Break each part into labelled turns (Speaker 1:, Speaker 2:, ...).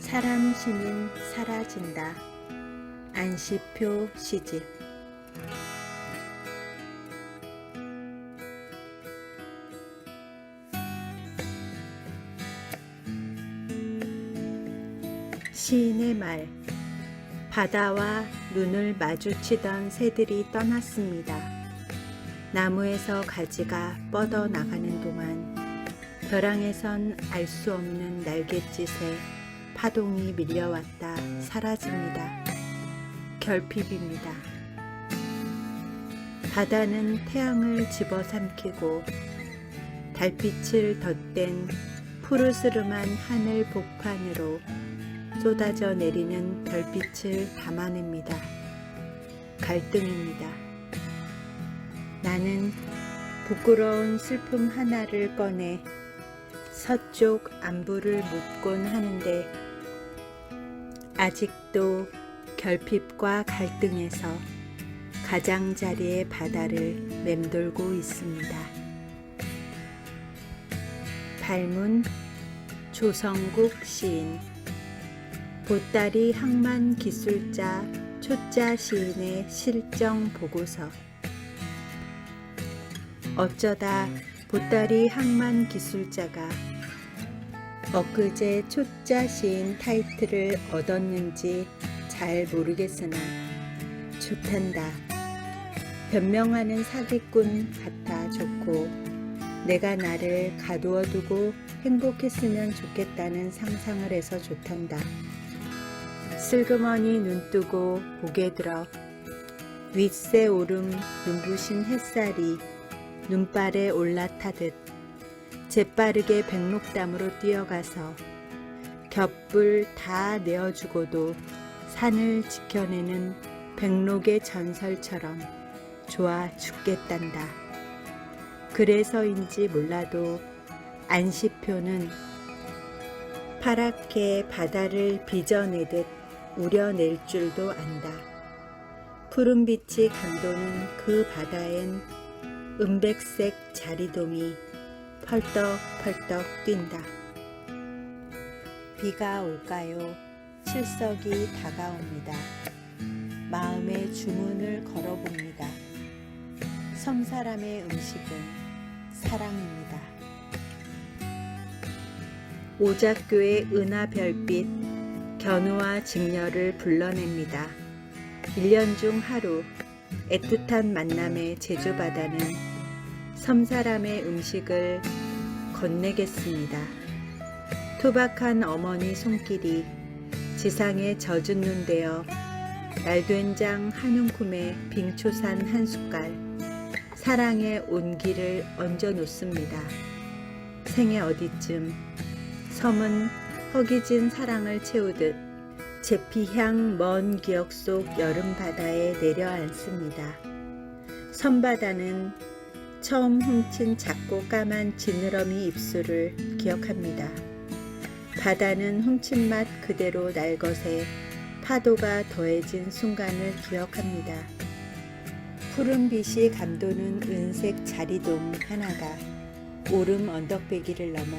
Speaker 1: 사람 시민 사라진다. 안시표 시집 시인의 말 바다와 눈을 마주치던 새들이 떠났습니다. 나무에서 가지가 뻗어 나가는 동안 벼랑에선 알 수 없는 날갯짓에 파동이 밀려왔다 사라집니다. 결핍입니다. 바다는 태양을 집어삼키고 달빛을 덧댄 푸르스름한 하늘 복판으로 쏟아져 내리는 별빛을 담아냅니다. 갈등입니다. 나는 부끄러운 슬픔 하나를 꺼내 서쪽 안부를 묻곤 하는데 아직도 결핍과 갈등에서 가장자리의 바다를 맴돌고 있습니다. 발문 조성국 시인 보따리 항만 기술자 초짜 시인의 실정 보고서 어쩌다 보따리 항만 기술자가 엊그제 초짜 시인 타이틀을 얻었는지 잘 모르겠으나 좋단다. 변명하는 사기꾼 같아 좋고 내가 나를 가두어 두고 행복했으면 좋겠다는 상상을 해서 좋단다. 슬그머니 눈 뜨고 고개 들어 윗새 오름 눈부신 햇살이 눈발에 올라타듯 재빠르게 백록담으로 뛰어가서 겹불 다 내어주고도 산을 지켜내는 백록의 전설처럼 좋아 죽겠단다. 그래서인지 몰라도 안시표는 파랗게 바다를 빚어내듯 우려낼 줄도 안다. 푸른빛이 감도는 그 바다엔 은백색 자리돔이 펄떡펄떡 뛴다. 비가 올까요? 칠석이 다가옵니다. 마음의 주문을 걸어봅니다. 섬사람의 음식은 사랑입니다. 오작교의 은하 별빛 견우와 직녀를 불러냅니다. 1년 중 하루 애틋한 만남의 제주바다는 섬사람의 음식을 건네겠습니다. 투박한 어머니 손길이 지상에 젖은 눈 대어 날된 장 한 움큼에 빙초산 한 숟갈 사랑의 온기를 얹어 놓습니다. 생애 어디쯤 섬은 허기진 사랑을 채우듯 제피향 먼 기억 속 여름 바다에 내려앉습니다. 섬바다는 처음 훔친 작고 까만 지느러미 입술을 기억합니다. 바다는 훔친 맛 그대로 날 것에 파도가 더해진 순간을 기억합니다. 푸른 빛이 감도는 은색 자리돔 하나가 오름 언덕배기를 넘어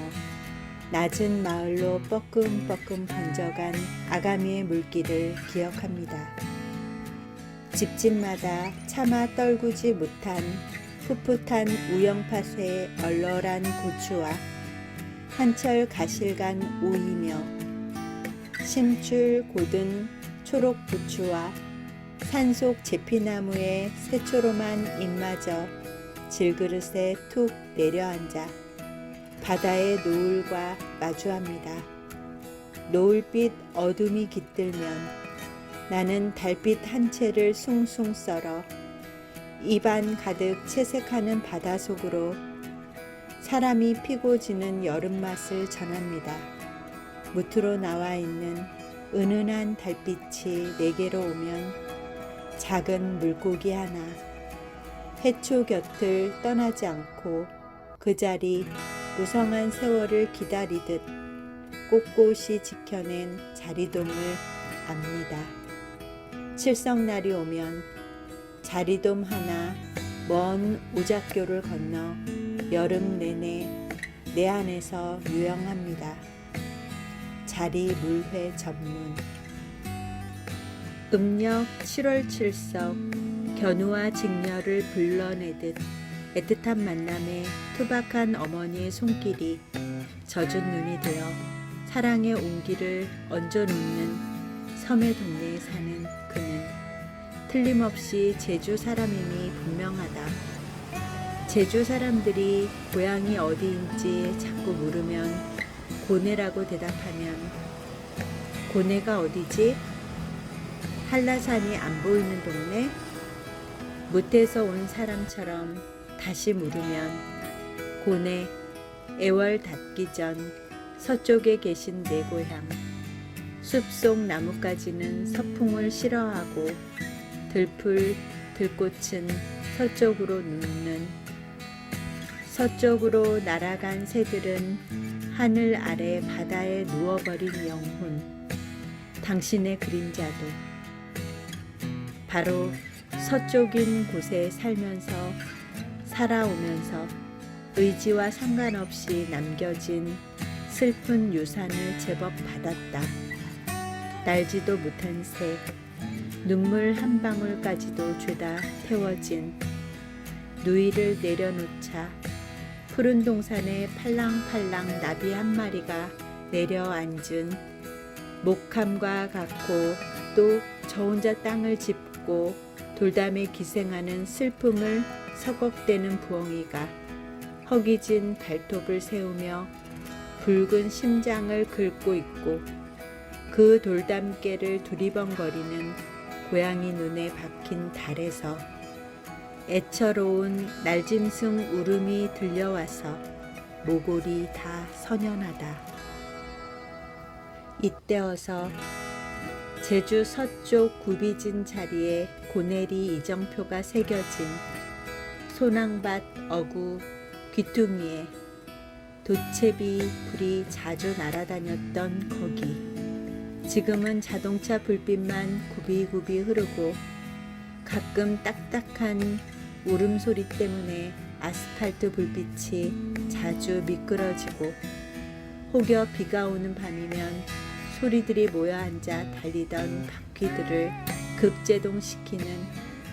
Speaker 1: 낮은 마을로 뻐끔뻐끔 번져간 아가미의 물길을 기억합니다. 집집마다 차마 떨구지 못한 풋풋한 우영팥의 얼얼한 고추와 한철 가실간 오이며 심줄 고든 초록 부추와 산속 제피나무의 새초롬한 잎마저 질그릇에 툭 내려앉아 바다의 노을과 마주합니다. 노을빛 어둠이 깃들면 나는 달빛 한 채를 숭숭 썰어 입안 가득 채색하는 바다 속으로 사람이 피고 지는 여름 맛을 전합니다. 무트로 나와 있는 은은한 달빛이 내게로 오면 작은 물고기 하나 해초 곁을 떠나지 않고 그 자리 무성한 세월을 기다리듯 꼿꼿이 지켜낸 자리돔을 압니다. 칠성날이 오면 자리돔 하나 먼 오작교를 건너 여름 내내 내 안에서 유영합니다. 다리 물회 전문 음력 7월 칠석 견우와 직녀를 불러내듯 애틋한 만남에 투박한 어머니의 손길이 젖은 눈이 되어 사랑의 온기를 얹어 놓는 섬의 동네에 사는 그는 틀림없이 제주 사람임이 분명하다. 제주 사람들이 고향이 어디인지 자꾸 물으면 고내라고 대답하면 고내가 어디지? 한라산이 안 보이는 동네? 무태에서 온 사람처럼 다시 물으면 고내 애월 닿기 전 서쪽에 계신 내 고향 숲속 나뭇가지는 서풍을 싫어하고 들풀 들꽃은 서쪽으로 눕는. 서쪽으로 날아간 새들은 하늘 아래 바다에 누워버린 영혼. 당신의 그림자도. 바로 서쪽인 곳에 살면서 살아오면서 의지와 상관없이 남겨진 슬픈 유산을 제법 받았다. 날지도 못한 새, 눈물 한 방울까지도 죄다 태워진. 누이를 내려놓자 푸른 동산에 팔랑팔랑 나비 한 마리가 내려앉은. 목함과 같고 또 저 혼자 땅을 짚고 돌담에 기생하는 슬픔을 서걱대는 부엉이가 허기진 발톱을 세우며 붉은 심장을 긁고 있고 그 돌담깨를 두리번거리는 고양이 눈에 박힌 달에서 애처로운 날짐승 울음이 들려와서 모골이 다 선연하다. 이때어서 제주 서쪽 구비진 자리에 고내리 이정표가 새겨진 소낭밭 어구 귀퉁이에 도채비 불이 자주 날아다녔던 거기 지금은 자동차 불빛만 굽이굽이 흐르고 가끔 딱딱한 울음소리 때문에 아스팔트 불빛이 자주 미끄러지고 혹여 비가 오는 밤이면 소리들이 모여 앉아 달리던 바퀴들을 급제동시키는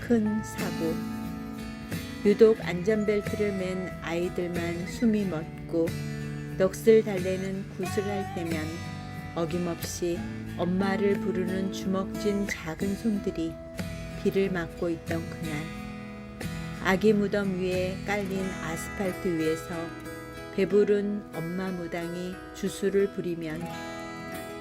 Speaker 1: 큰 사고. 유독 안전벨트를 맨 아이들만 숨이 멎고 넋을 달래는 굿을 할 때면 어김없이 엄마를 부르는 주먹진 작은 손들이 비를 맞고 있던 그날 아기 무덤 위에 깔린 아스팔트 위에서 배부른 엄마 무당이 주술을 부리면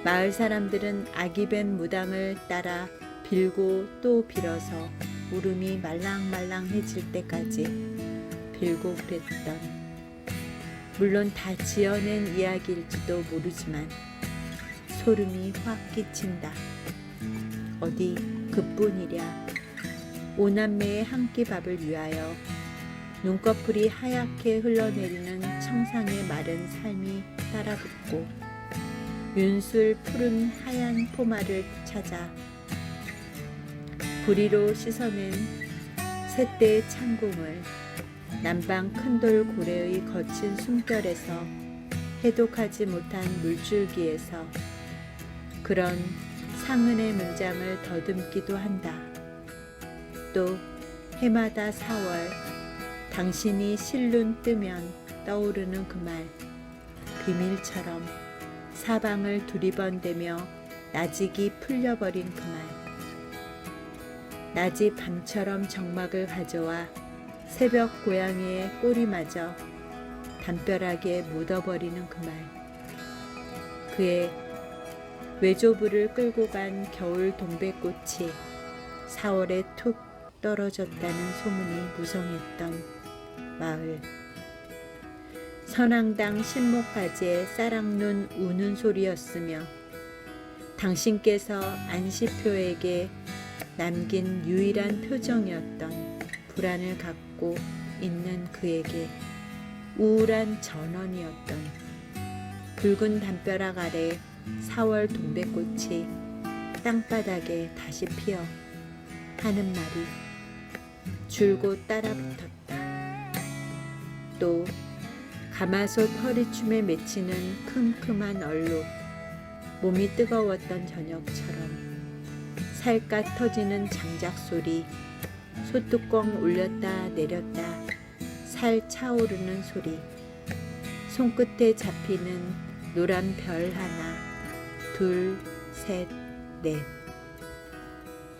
Speaker 1: 마을 사람들은 아기 벤 무당을 따라 빌고 또 빌어서 울음이 말랑말랑해질 때까지 빌고 그랬던. 물론 다 지어낸 이야기일지도 모르지만 소름이 확 끼친다. 어디 그뿐이랴. 오남매의 한 끼 밥을 위하여 눈꺼풀이 하얗게 흘러내리는 청상의 마른 삶이 따라붙고 윤술 푸른 하얀 포마를 찾아 부리로 씻어낸 새떼의 창궁을 남방 큰돌 고래의 거친 숨결에서 해독하지 못한 물줄기에서 그런 상은의 문장을 더듬기도 한다. 또 해마다 4월 당신이 실눈 뜨면 떠오르는 그 말 비밀처럼 사방을 두리번대며 나직이 풀려버린 그 말. 낮이 밤처럼 정막을 가져와 새벽 고양이의 꼬리마저 담벼락에 묻어버리는 그 말. 그의 외조부를 끌고 간 겨울 동백꽃이 4월에 툭 떨어졌다는 소문이 무성했던 마을. 선앙당 신목가지의 싸랑눈 우는 소리였으며 당신께서 안시표에게 남긴 유일한 표정이었던 불안을 갖고 있는 그에게 우울한 전원이었던 붉은 담벼락 아래 4월 동백꽃이 땅바닥에 다시 피어 하는 말이 줄곧 따라붙었다. 또 가마솥 허리춤에 맺히는 큼큼한 얼룩 몸이 뜨거웠던 저녁처럼 살갗 터지는 장작 소리, 소뚜껑 올렸다 내렸다 살 차오르는 소리, 손끝에 잡히는 노란 별 하나, 둘, 셋, 넷.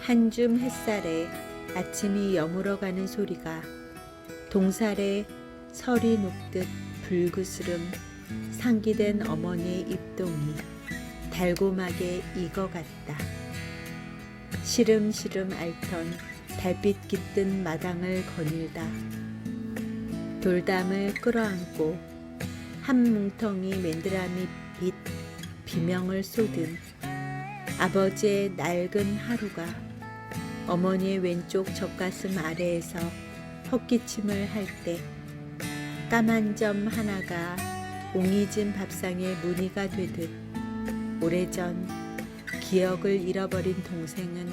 Speaker 1: 한줌 햇살에 아침이 여물어가는 소리가 동살에 설이 녹듯 불그스름 상기된 어머니의 입동이 달고막에 익어갔다. 시름시름 앓던 달빛 깃든 마당을 거닐다. 돌담을 끌어안고 한 뭉텅이 맨드라미 빛 비명을 쏟은 아버지의 낡은 하루가 어머니의 왼쪽 젖가슴 아래에서 헛기침을 할 때 까만 점 하나가 옹이진 밥상의 무늬가 되듯 오래전 기억을 잃어버린 동생은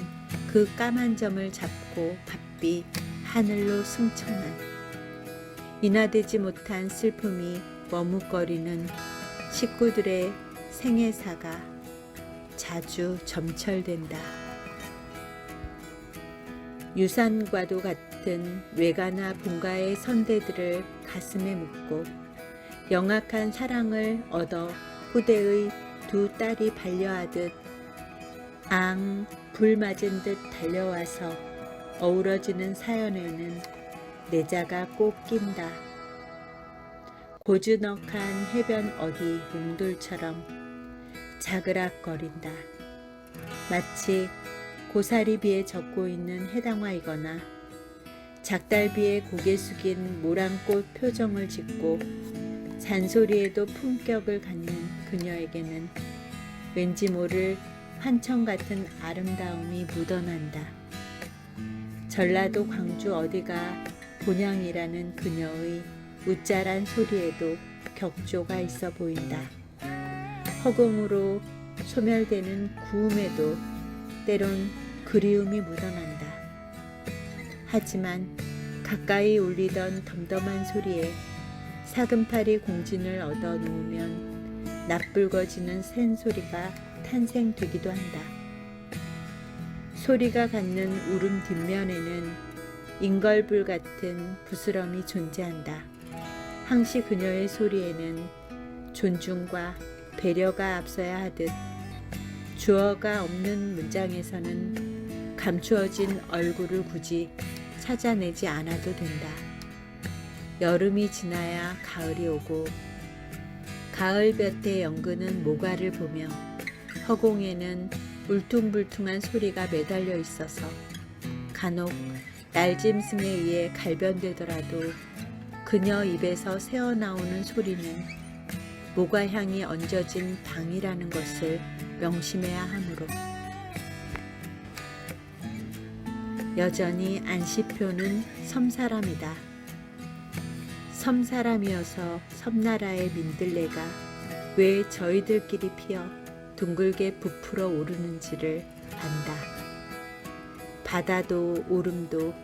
Speaker 1: 그 까만 점을 잡고 바삐 하늘로 승천한. 인하되지 못한 슬픔이 머뭇거리는 식구들의 생애사가 자주 점철된다. 유산과도 같은 외가나 본가의 선대들을 가슴에 묻고 영악한 사랑을 얻어 후대의 두 딸이 반려하듯 앙 불 맞은 듯 달려와서 어우러지는 사연에는 내자가 꼭 낀다. 고즈넉한 해변 어디 몽돌처럼 자그락거린다. 마치 고사리비에 젖고 있는 해당화이거나 작달비에 고개 숙인 모란꽃 표정을 짓고 잔소리에도 품격을 갖는 그녀에게는 왠지 모를 환청 같은 아름다움이 묻어난다. 전라도 광주 어디가 본향이라는 그녀의 우짜란 소리에도 격조가 있어 보인다. 허공으로 소멸되는 구음에도 때론 그리움이 묻어난다. 하지만 가까이 울리던 덤덤한 소리에 사금팔이 공진을 얻어 놓으면 낯불거지는 샌 소리가 탄생되기도 한다. 소리가 갖는 울음 뒷면에는 인걸불 같은 부스럼이 존재한다. 항시 그녀의 소리에는 존중과 배려가 앞서야 하듯 주어가 없는 문장에서는 감추어진 얼굴을 굳이 찾아내지 않아도 된다. 여름이 지나야 가을이 오고 가을 볕에 연그는 모가를 보며 허공에는 울퉁불퉁한 소리가 매달려 있어서 간혹 날짐승에 의해 갈변되더라도 그녀 입에서 새어나오는 소리는 모가향이 얹어진 방이라는 것을 명심해야 하므로 여전히 안시표는 섬사람이다. 섬사람이어서 섬나라의 민들레가 왜 저희들끼리 피어 둥글게 부풀어 오르는지를 안다. 바다도 오름도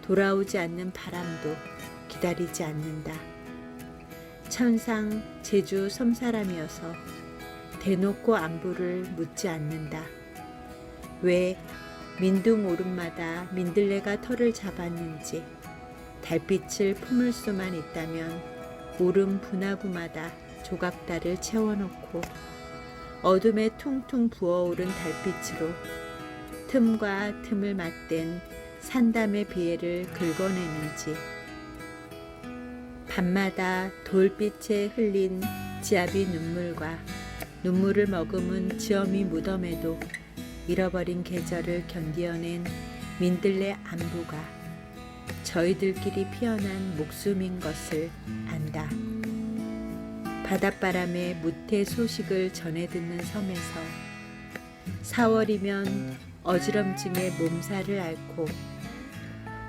Speaker 1: 돌아오지 않는 바람도 기다리지 않는다. 천상 제주 섬사람이어서 대놓고 안부를 묻지 않는다. 왜 민둥 오름마다 민들레가 털을 잡았는지 달빛을 품을 수만 있다면 오름 분화구마다 조각달을 채워놓고 어둠에 퉁퉁 부어오른 달빛으로 틈과 틈을 맞댄 산담의 비애를 긁어내는지 밤마다 돌빛에 흘린 지압이 눈물과 눈물을 머금은 지엄이 무덤에도 잃어버린 계절을 견디어낸 민들레 안부가 저희들끼리 피어난 목숨인 것을 안다. 바닷바람에 무태 소식을 전해 듣는 섬에서 4월이면 어지럼증에 몸살을 앓고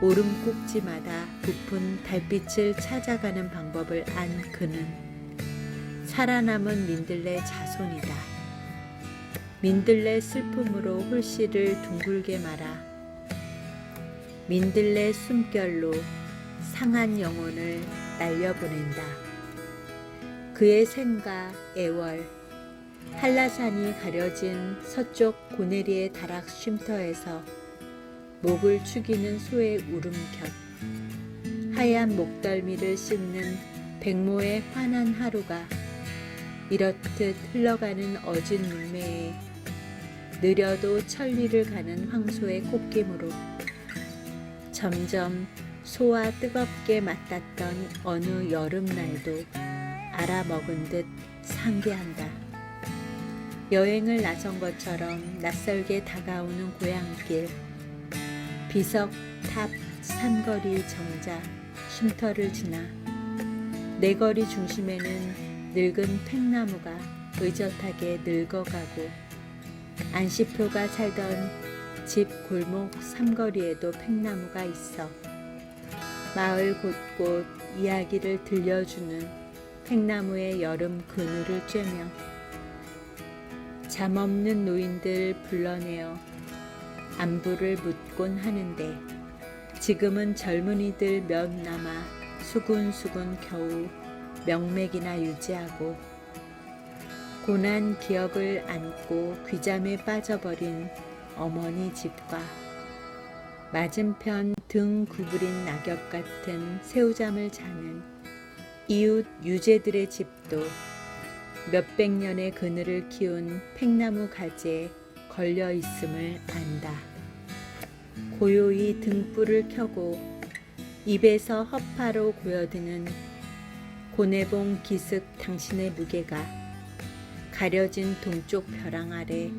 Speaker 1: 오름 꼭지마다 부푼 달빛을 찾아가는 방법을 안 그는 살아남은 민들레 자손이다. 민들레 슬픔으로 홀씨를 둥글게 말아 민들레 숨결로 상한 영혼을 날려보낸다. 그의 생과 애월, 한라산이 가려진 서쪽 고내리의 다락 쉼터에서 목을 축이는 소의 울음곁 하얀 목덜미를 씻는 백모의 환한 하루가 이렇듯 흘러가는 어진 문매에 느려도 천리를 가는 황소의 콧김으로 점점 소와 뜨겁게 맞닿던 어느 여름날도 알아먹은 듯 상기한다. 여행을 나선 것처럼 낯설게 다가오는 고향길, 비석 탑 산거리 정자 쉼터를 지나 내 거리 중심에는 늙은 팽나무가 의젓하게 늙어가고 안시표가 살던 집 골목 삼거리에도 팽나무가 있어 마을 곳곳 이야기를 들려주는 팽나무의 여름 그늘을 쬐며 잠없는 노인들 불러내어 안부를 묻곤 하는데 지금은 젊은이들 몇 남아 수군수군 겨우 명맥이나 유지하고 고난 기억을 안고 귀잠에 빠져버린 어머니 집과 맞은편 등 구부린 낙엽 같은 새우잠을 자는 이웃 유재들의 집도 몇백 년의 그늘을 키운 팽나무 가지에 걸려 있음을 안다. 고요히 등불을 켜고 입에서 허파로 고여드는 고내봉 기슭 당신의 무게가 가려진 동쪽 벼랑 아래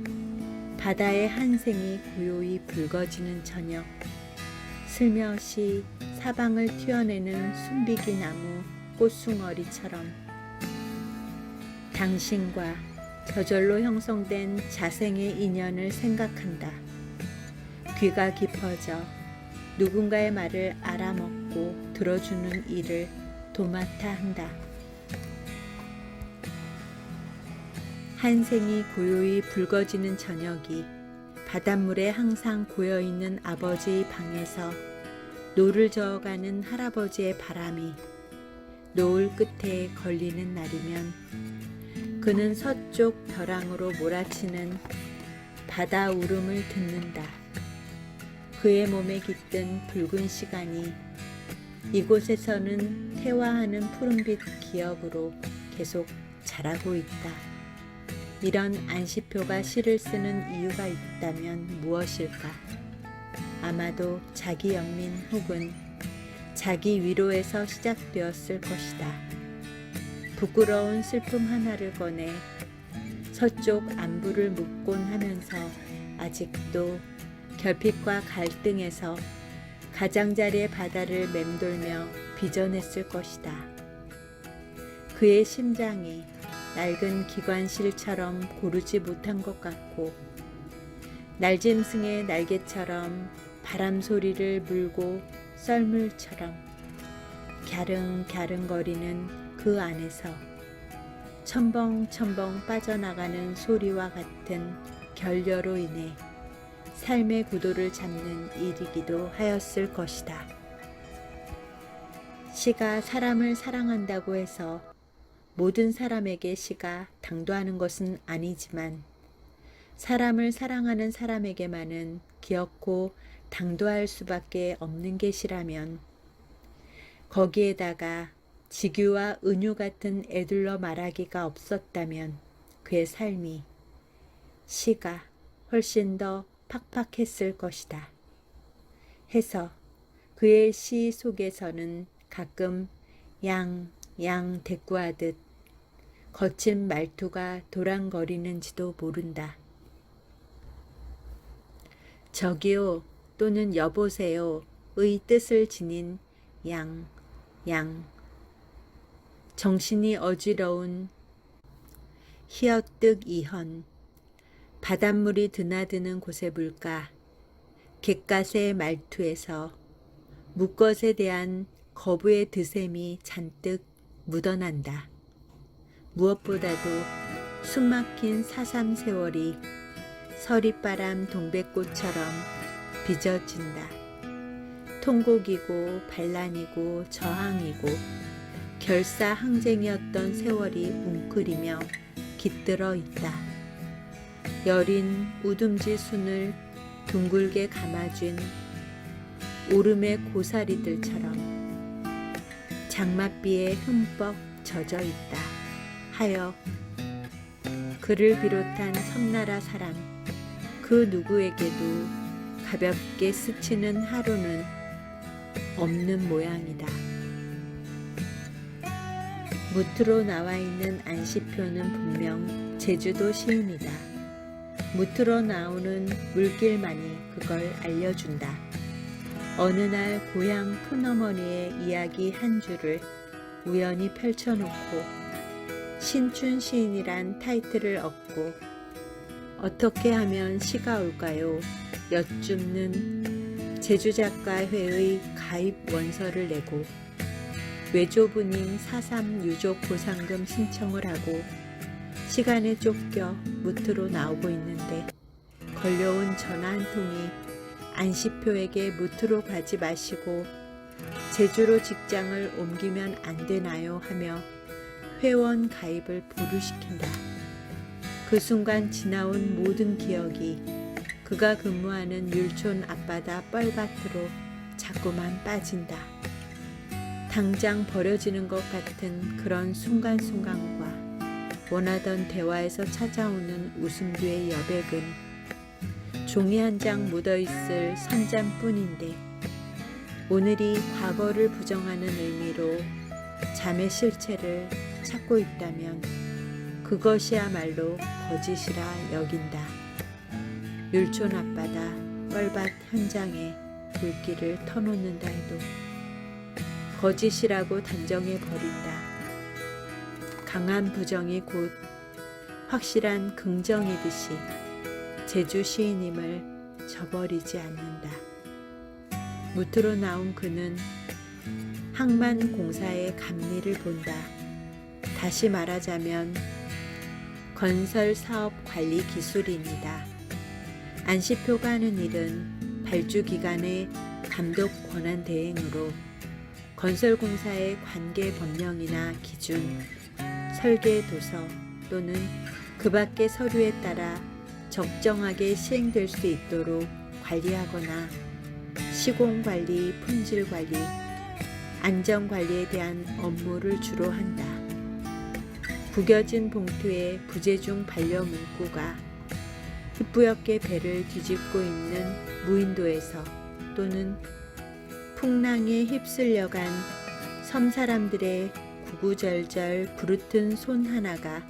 Speaker 1: 바다의 한생이 고요히 붉어지는 저녁 슬며시 사방을 튀어내는 순비기 나무 꽃숭어리처럼 당신과 저절로 형성된 자생의 인연을 생각한다. 귀가 깊어져 누군가의 말을 알아먹고 들어주는 일을 도맡아 한다. 한생이 고요히 붉어지는 저녁이 바닷물에 항상 고여있는 아버지의 방에서 노를 저어가는 할아버지의 바람이 노을 끝에 걸리는 날이면 그는 서쪽 벼랑으로 몰아치는 바다 울음을 듣는다. 그의 몸에 깃든 붉은 시간이 이곳에서는 태화하는 푸른빛 기억으로 계속 자라고 있다. 이런 안시표가 시를 쓰는 이유가 있다면 무엇일까? 아마도 자기 연민 혹은 자기 위로에서 시작되었을 것이다. 부끄러운 슬픔 하나를 꺼내 서쪽 안부를 묻곤 하면서 아직도 결핍과 갈등에서 가장자리의 바다를 맴돌며 빚어냈을 것이다. 그의 심장이 낡은 기관실처럼 고르지 못한 것 같고 날짐승의 날개처럼 바람 소리를 물고 썰물처럼 갸릉갸릉거리는 그 안에서 첨벙첨벙 빠져나가는 소리와 같은 결여로 인해 삶의 구도를 잡는 일이기도 하였을 것이다. 시가 사람을 사랑한다고 해서 모든 사람에게 시가 당도하는 것은 아니지만 사람을 사랑하는 사람에게만은 기억고 당도할 수밖에 없는 게 시라면 거기에다가 직유와 은유 같은 애들러 말하기가 없었다면 그의 삶이 시가 훨씬 더 팍팍했을 것이다. 해서 그의 시 속에서는 가끔 양, 양 대꾸하듯 거친 말투가 도랑거리는지도 모른다. 저기요 또는 여보세요의 뜻을 지닌 양, 양. 정신이 어지러운 희어뜩 이현. 바닷물이 드나드는 곳의 물가. 갯갓의 말투에서 묵것에 대한 거부의 드셈이 잔뜩 묻어난다. 무엇보다도 숨막힌 사삼 세월이 서리바람 동백꽃처럼 빚어진다. 통곡이고 반란이고 저항이고 결사 항쟁이었던 세월이 웅크리며 깃들어 있다. 여린 우둠지 순을 둥글게 감아쥔 오름의 고사리들처럼 장맛비에 흠뻑 젖어 있다 하여 그를 비롯한 섬나라 사람 그 누구에게도 가볍게 스치는 하루는 없는 모양이다. 무트로 나와 있는 안시표는 분명 제주도 시인이다. 무트로 나오는 물길만이 그걸 알려준다. 어느 날 고향 큰어머니의 이야기 한 줄을 우연히 펼쳐놓고 신춘 시인이란 타이틀을 얻고 어떻게 하면 시가 올까요? 여쭙는 제주작가회의 가입 원서를 내고 외조부님 사삼 유족 보상금 신청을 하고 시간에 쫓겨 무트로 나오고 있는데 걸려온 전화 한 통이 안시표에게 무트로 가지 마시고 제주로 직장을 옮기면 안 되나요? 하며 회원 가입을 보류시킨다. 그 순간 지나온 모든 기억이 그가 근무하는 율촌 앞바다 뻘밭으로 자꾸만 빠진다. 당장 버려지는 것 같은 그런 순간순간과 원하던 대화에서 찾아오는 웃음 뒤의 여백은 종이 한 장 묻어 있을 선장뿐인데 오늘이 과거를 부정하는 의미로 잠의 실체를 찾고 있다면 그것이야말로 거짓이라 여긴다. 율촌 앞바다 뻘밭 현장에 불길을 터놓는다 해도 거짓이라고 단정해 버린다. 강한 부정이 곧 확실한 긍정이듯이 제주 시인임을 저버리지 않는다. 무트로 나온 그는 항만 공사의 감리를 본다. 다시 말하자면 건설 사업 관리 기술입니다. 안시표가 하는 일은 발주 기관의 감독 권한 대행으로 건설공사의 관계 법령이나 기준, 설계 도서 또는 그 밖의 서류에 따라 적정하게 시행될 수 있도록 관리하거나 시공 관리, 품질 관리, 안전 관리에 대한 업무를 주로 한다. 구겨진 봉투에 부재중 반려 문구가 희뿌옇게 배를 뒤집고 있는 무인도에서 또는 풍랑에 휩쓸려간 섬 사람들의 구구절절 부르튼 손 하나가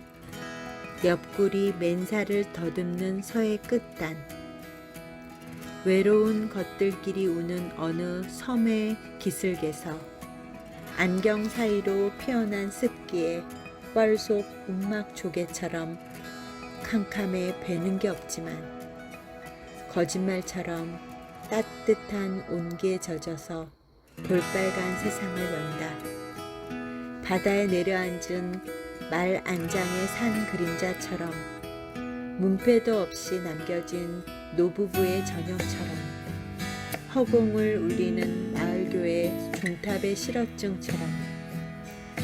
Speaker 1: 옆구리 맨살을 더듬는 서의 끝단. 외로운 것들끼리 우는 어느 섬의 기슭에서 안경 사이로 피어난 습기에 뻘속 움막 조개처럼 캄캄해 배는 게 없지만 거짓말처럼 따뜻한 온기에 젖어서 볼빨간 세상을 연다. 바다에 내려앉은 말 안장의 산 그림자처럼 문패도 없이 남겨진 노부부의 저녁처럼 허공을 울리는 마을교회 종탑의 실어증처럼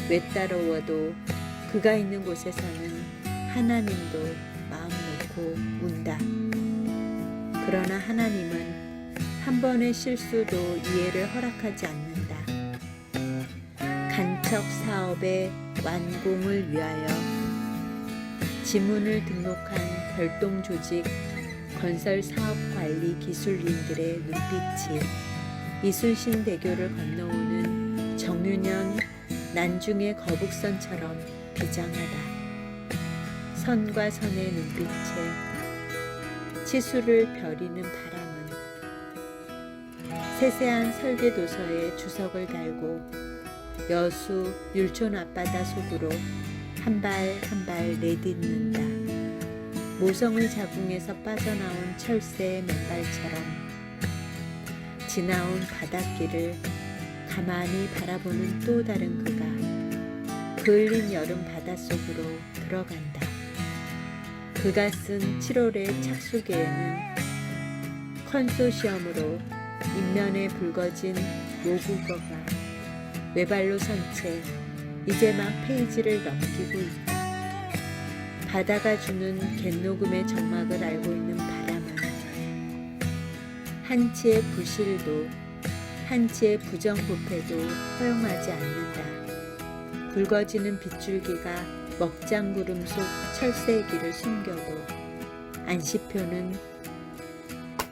Speaker 1: 외따로워도 그가 있는 곳에서는 하나님도 마음 놓고 운다. 그러나 하나님은 한 번의 실수도 이해를 허락하지 않는다. 간척 사업의 완공을 위하여 지문을 등록한 별동 조직 건설 사업 관리 기술인들의 눈빛이 이순신 대교를 건너오는 정유년 난중의 거북선처럼 비장하다. 선과 선의 눈빛에 치수를 벼리는 바람은 세세한 설계 도서에 주석을 달고 여수 율촌 앞바다 속으로 한 발 한 발 내딛는다. 모성의 자궁에서 빠져나온 철새의 맨발처럼 지나온 바닷길을 가만히 바라보는 또 다른 그가 그을린 여름 바닷속으로 들어간다. 그가 쓴 7월의 착수계에는 컨소시엄으로 인면에 붉어진 모국어가 외발로 선 채 이제 막 페이지를 넘기고 있다. 바다가 주는 갯녹음의 정막을 알고 있는 바람은 한치의 부실도 한치의 부정부패도 허용하지 않는다. 굵어지는 빗줄기가 먹장구름 속 철새기를 숨겨도 안시표는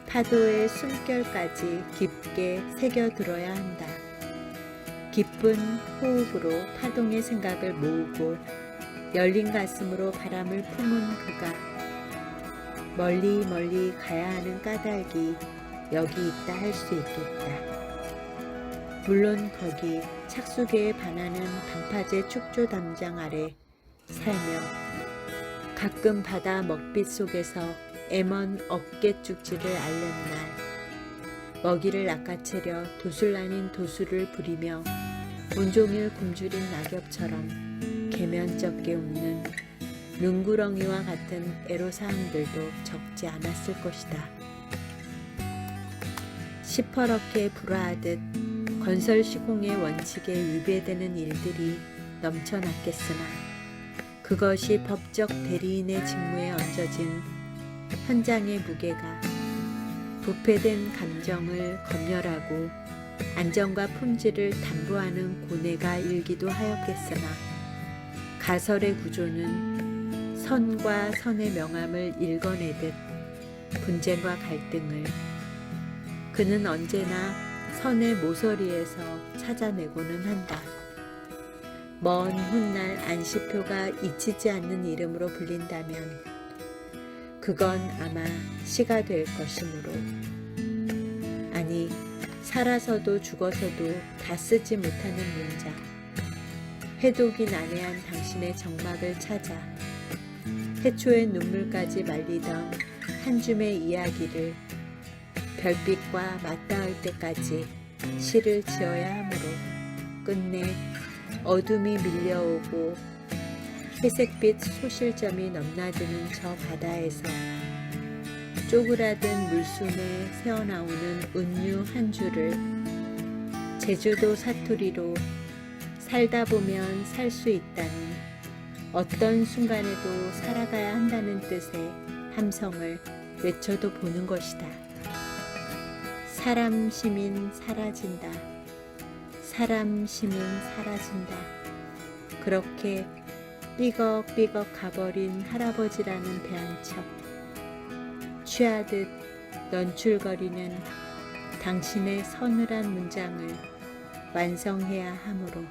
Speaker 1: 파도의 숨결까지 깊게 새겨들어야 한다. 깊은 호흡으로 파동의 생각을 모으고 열린 가슴으로 바람을 품은 그가 멀리 멀리 가야 하는 까닭이 여기 있다 할 수 있겠다. 물론 거기 착수계에 반하는 방파제 축조 담장 아래 살며 가끔 바다 먹빛 속에서 애먼 어깨쭉지를 앓는 날 먹이를 낚아채려 도술 아닌 도술을 부리며 온종일 굶주린 낙엽처럼 개면쩍게 웃는 눈구렁이와 같은 애로사항들도 적지 않았을 것이다. 시퍼렇게 불화하듯 건설 시공의 원칙에 위배되는 일들이 넘쳐났겠으나 그것이 법적 대리인의 직무에 얹어진 현장의 무게가 부패된 감정을 검열하고 안정과 품질을 담보하는 고뇌가 일기도 하였겠으나 가설의 구조는 선과 선의 명암을 읽어내듯 분쟁과 갈등을 그는 언제나 선의 모서리에서 찾아내고는 한다. 먼 훗날 안시표가 잊히지 않는 이름으로 불린다면 그건 아마 시가 될 것이므로. 아니 살아서도 죽어서도 다 쓰지 못하는 문장 해독이 난해한 당신의 정막을 찾아 해초의 눈물까지 말리던 한 줌의 이야기를 별빛과 맞닿을 때까지 시를 지어야 하므로 끝내 어둠이 밀려오고 회색빛 소실점이 넘나드는 저 바다에서 쪼그라든 물숨에 새어나오는 은유 한 줄을 제주도 사투리로 살다 보면 살 수 있다는 어떤 순간에도 살아가야 한다는 뜻의 함성을 외쳐도 보는 것이다. 사람 시민 사라진다. 사람 시민 사라진다. 그렇게 삐걱삐걱 가버린 할아버지라는 배한 척. 취하듯 넌출거리는 당신의 서늘한 문장을 완성해야 하므로